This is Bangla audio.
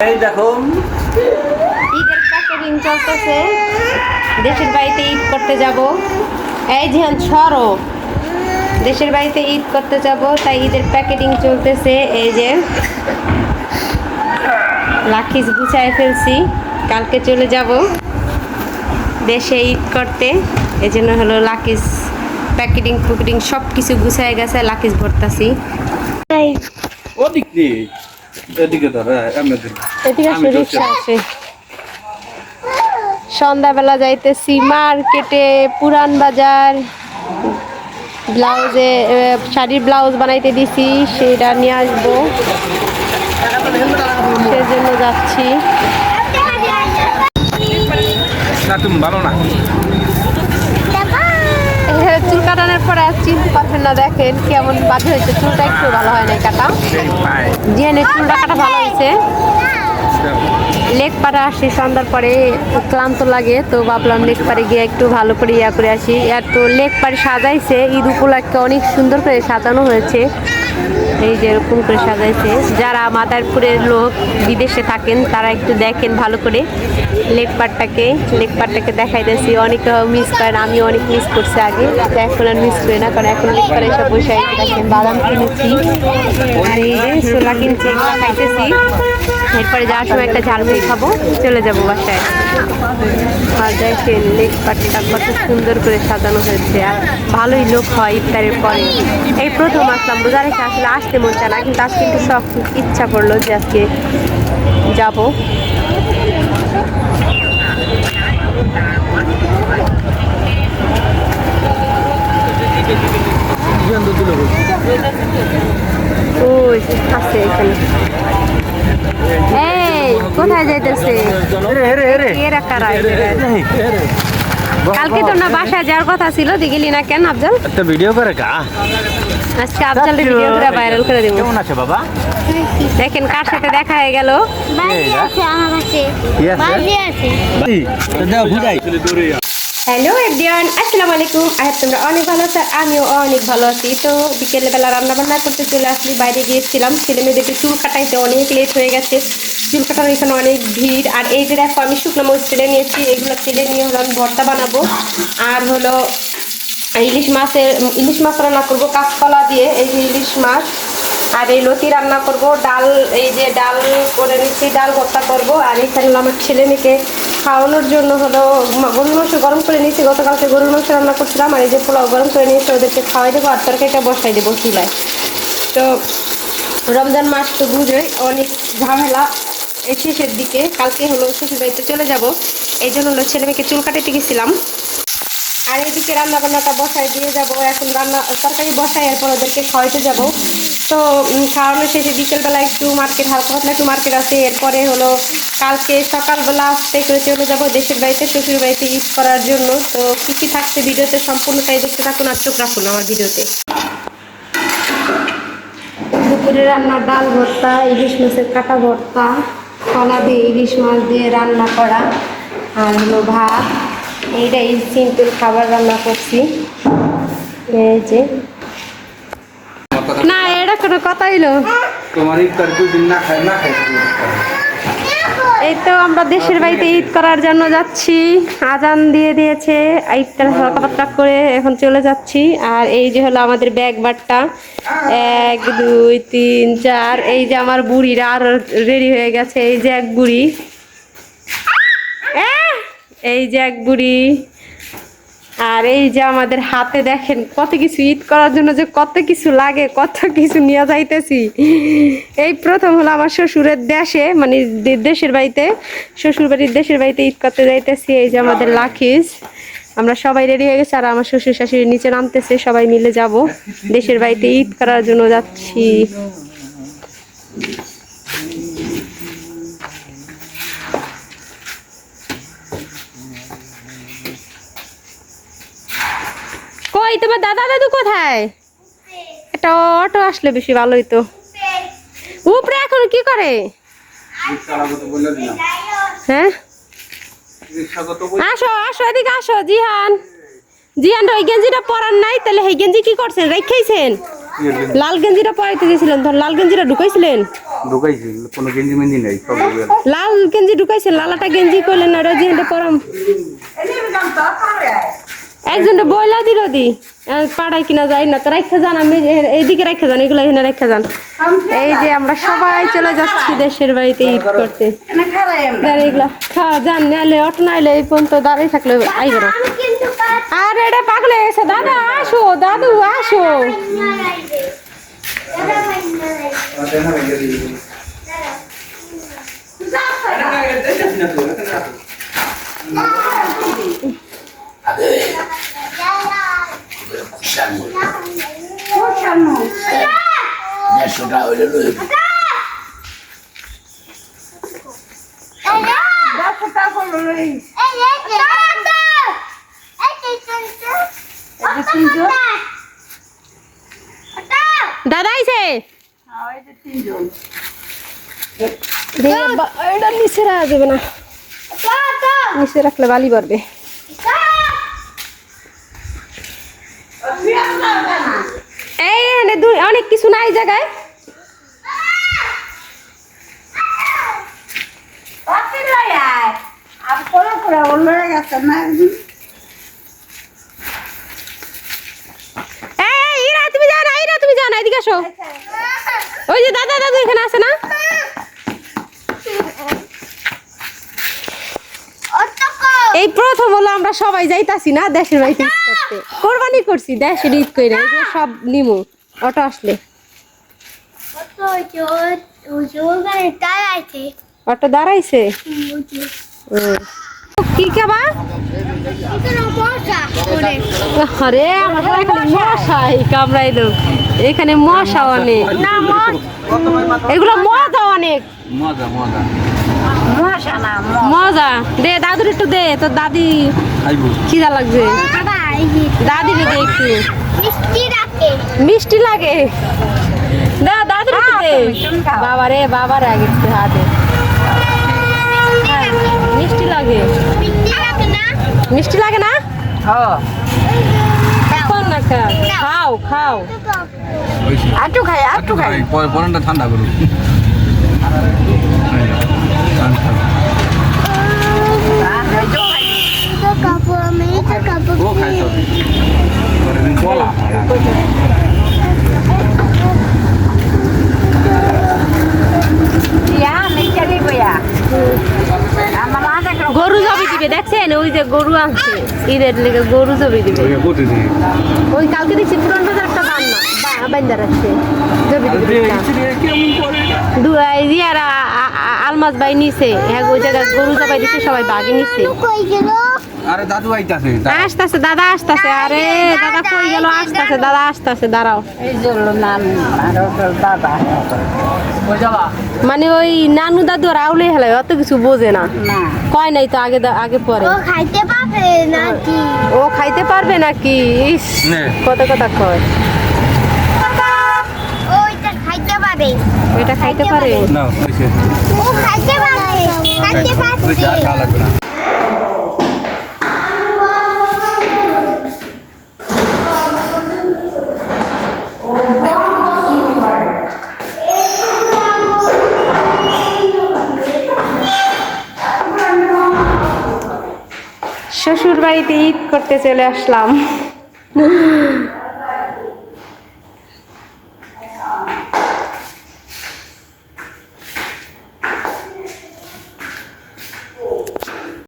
এই দেখো। ঈদের প্যাকেজিং চলতেছে। দেশের বাড়িতে ঈদ করতে যাব। এই জিহান ছড়ো দেশের বাড়িতে ঈদ করতে যাব তাই ঈদের প্যাকেটিং চলতেছে। এই যে লাখিস গুছায় ফেলছি। কালকে চলে যাব দেশে ঈদ করতে। এই জন্য হলো লাকিস প্যাকেটিং ফুকেটিং সব কিছু গুছায় গেছে লাকিস ভরতাছি। ওদিক এদিকে ধর হ্যাঁ, এমনি এদিকে আমি রিক্সা আসে। সন্ধ্যাবেলা যাইতেছি মার্কেটে পুরান বাজার ব্লাউজে শাড়ির ব্লাউজ বানাইতে দিছি সেটা নিয়ে আসব। সেজন্য যাচ্ছি। না তুমি ভালো না এখানে চুল কাটানোর পরে আর চিনতে পারছেন না, দেখেন কেমন বাজে হয়েছে। চুলটা একটু ভালো হয় না কাটা পায় চুলটা কাটা ভালো হয়েছে। লেক পাড়া আসি, সন্ধ্যার পরে ক্লান্ত লাগে, তো ভাবলাম লেক পাড়ে গিয়ে একটু ভালো করে ইয়া করে আসি। আর তো লেক পাড়ে সাজাইছে, ঈদ উপলক্ষে অনেক সুন্দর করে সাজানো হয়েছে। এই যে এরকম করে সাজাইছে। যারা মাদারপুরের লোক বিদেশে থাকেন, তারা একটু দেখেন ভালো করে। লেক পাড়টাকে লেক পাড়টাকে দেখাইতেছি অনেকে মিস করেন আমি অনেক মিস করছি আগে। এখন আর মিস করি না, কারণ এখন লেক পাড়ে এসে বসে দেখেন বাদাম কিনেছি। আর এই যে ছোলা কিনছি খাইতেছি। এরপরে যাওয়ার সময় একটা ঝালমুড়ি খাব, চলে যাব বাসায়। আর দেখেন লেক কত সুন্দর করে সাজানো হয়েছে, আর ভালোই লোক হয় ইফতারের পরে। এই প্রথম আসলাম, বোঝা রেখে আসলে আসতে মন চায় না কিন্তু আজকে কিন্তু সব ইচ্ছা করল যে আজকে যাব। ওই আছে এখানে। এই কোথায় যাইতেছে? এরা কারা? এরা? কালকে তো না বাসায় যাওয়ার কথা ছিল দেখলি না কেন আফজাল? একটা ভিডিও করে কা আজকে আফজাল ভিডিও ভাইরাল করে দিব। কেমন আছে বাবা? দেখেন কার সাথে দেখা হয়ে গেল? বাজি আছে আমার কাছে। কি আছে? দাও বুঝাই হ্যালো এভরিওয়ান আসসালামু আলাইকুম। আর তোমরা অনেক ভালো আছো আমিও অনেক ভালো আছি। তো বিকেলবেলা রান্না বান্না করতে চলে আসলি বাইরে গিয়েছিলাম। ছেলে মেয়েদেরকে চুল কাটাইতে অনেক লেট হয়ে গেছে। চুল কাটানোর এখানে অনেক ভিড়। আর এই যে দেখো আমি শুকনো মরিচ তেলে নিয়েছি। এগুলো তেলে নিয়ে হলো আমি ভর্তা বানাবো। আর হলো ইলিশ মাছের ইলিশ মাছ রান্না করব কাঁচকলা দিয়ে, এই যে ইলিশ মাছ। আর এই লতি রান্না করব, ডাল, এই যে ডাল করে নিচ্ছি, ডাল ভর্তা করব। আর এখানে আমার ছেলে মেয়েকে খাওয়ানোর জন্য হলো গরুর মাংস গরম করে নিয়েছি, গতকালকে গরুর মাংস রান্না করছিলাম, আর এই যে পোলাও গরম করে নিয়েছি, ওদেরকে খাওয়াই দেবো, আর তরকারিটা বসাই দেবো চুলায়। তো রমজান মাস তো বুঝোই, অনেক ঝামেলা শেষের দিকে, কালকে হলো শ্বশুর বাড়িতে চলে যাব। এই জন্য হলো ছেলে মেয়েকে চুল কাটাতে গেছিলাম। আর এদিকে রান্না বান্নাটা বসায় দিয়ে যাব। এখন রান্না তরকারি বসাই এরপর ওদেরকে খাওয়াইতে যাব। তো খাওয়ানো শেষে বিকেলবেলা একটু মার্কেট হালকা পাতলা একটু মার্কেট আছে। এরপরে হলো কালকে সকালবেলা আসতে করে চলে যাব দেশের বাড়িতে, শ্বশুর বাড়িতে ঈদ করার জন্য। তো, কী কী থাকছে ভিডিওতে সম্পূর্ণটাই দেখতে থাকুন আর চোখ রাখুন আমার ভিডিওতে। দুপুরে রান্না ডাল ভর্তা, ইলিশ মাছের কাটা ভর্তা, কলা দিয়ে ইলিশ মাছ দিয়ে রান্না করা, আর হলো ভাত। এইটাই সিম্পল খাবার রান্না করছি। এই যে। না এটা কোনো কথা হইল। তোমার ইফতার দুদিন না খাই না খাই এই তো আমরা দেশের বাড়িতে ঈদ করার জন্য যাচ্ছি। আজান দিয়ে দিয়েছে ঈদটা হালকা পাতলা করে এখন চলে যাচ্ছি। আর এই যে হলো আমাদের ব্যাগ বাটটা। এক দুই তিন চার এই যে আমার বুড়িরা আর রেডি হয়ে গেছে। এই যে এক বুড়ি! এই যে এক বুড়ি। আর এই যে আমাদের হাতে দেখেন কত কিছু ঈদ করার জন্য যে কত কিছু লাগে, কত কিছু নিয়ে যাইতেছি। এই প্রথম হলো আমার শ্বশুরের দেশে মানে দেশের বাড়িতে শ্বশুর বাড়ির দেশের বাড়িতে ঈদ করতে যাইতেছি। এই যে আমাদের লাখিস আমরা সবাই রেডি হয়ে গেছি, আর আমার শ্বশুর শাশুড়ি নিচে নামতেছে, সবাই মিলে যাব। দেশের বাড়িতে ঈদ করার জন্য যাচ্ছি। তোমার দাদা দাদু কোথায়? একটা অটো আসলে বেশি ভালো হইতো উপরে এখন কি করে? হ্যাঁ? আসো আসো এদিকে আসো জিহান। জিহান ওই গেঞ্জিটা পরার নাই তাহলে এই গেঞ্জি কি করছেন? রেখেছেন লাল গেঞ্জিটা পরাইতে গেছিলেন ধর লাল গেঞ্জিটা ঢুকাইছিলেন? ঢুকাইছে কোনো গেঞ্জি মেঞ্জি নেই সব ঢুকে গেছে। লাল গেঞ্জি ঢুকাইছে লালাটা গেঞ্জি করলেন না রোজি হেঁটে পরম। একজনটা বইলা দিল দি পাড়ায় কিনা যায় না তো রাখা যান আমি এইদিকে রাখা যান এগুলো এখানে রাখা যান এই যে আমরা সবাই চলে যাচ্ছি দেশের বাড়িতে ঈদ করতে এগুলা খাওয়া যান নাহলে অটো নাইলে এই পর্যন্ত দাঁড়িয়ে থাকলে আইবে না আর এটা পাগলে এসে দাদা আসো দাদু আসো দাদা আইছে? দেখে বা- এটা নিচে রাখা যাবে না। নিচে রাখলে বালি পারবে এই, এখানে অনেক কিছু নাই জায়গায়। তুমি যাও না, ইরা, তুমি যাও না, এদিকে আসো। ওই যে দাদা, দাদু এখানে আছে না? এই প্রথম হলো আমরা সবাই যাইতাছি না দেশের বাড়িতে ঈদ করতে। কোরবানি করছি দেশের ঈদ করে যে সব নিমু অটো আসলে। অটো দাঁড়াইছে। কি খাবা? আরে আমার খালি মশাই কামড়াইলো। এখানে মশা অনেক। এগুলো মজা অনেক। মজা মজা। মজা। দে দাদুর একটু দে তোর দাদি খিদা লাগছে। দাদি দে একটু। মিষ্টি লাগে। না দাদুর একটু দে। বাবা রে বাবা রে আগে একটু হাতে হ্যাঁ, মিষ্টি লাগে। মিষ্টি লাগে না? খা। খাও খাও। আটু খাই আটু খাই। পরেনটা ঠান্ডা করুন। গরু জবি দিবে দেখছেন? ওই যে গরু আনছে। ঈদের লেগে গরু জবি দিবে। ওই কালকে দেখছি পুরান বাজার রাখছে দুয়াই দিয়ারা আলমাজ বাই নিছে। হ্যাঁ ওই জায়গায় গরু জবাই দিছে সবাই বাগে নিছে। আরে দাদু আইতাছে আসতেছে দাদা আসতেছে আরে দাদা কই গেল? আসতেছে দাদা আসতেছে দাঁড়াও। মানে ওই নানু দাদু আর আউলে হেলায় অত কিছু বোঝে না। কয় নাই তো আগে আগে পরে। ও খাইতে পাবে নাকি? ও খাইতে পারবে নাকি? ইস কত কথা কয়। এটা খাইতে পারে? না ও খাইতে পাবে খাইতে না শ্বশুর বাড়িতে ঈদ করতে চলে আসলাম।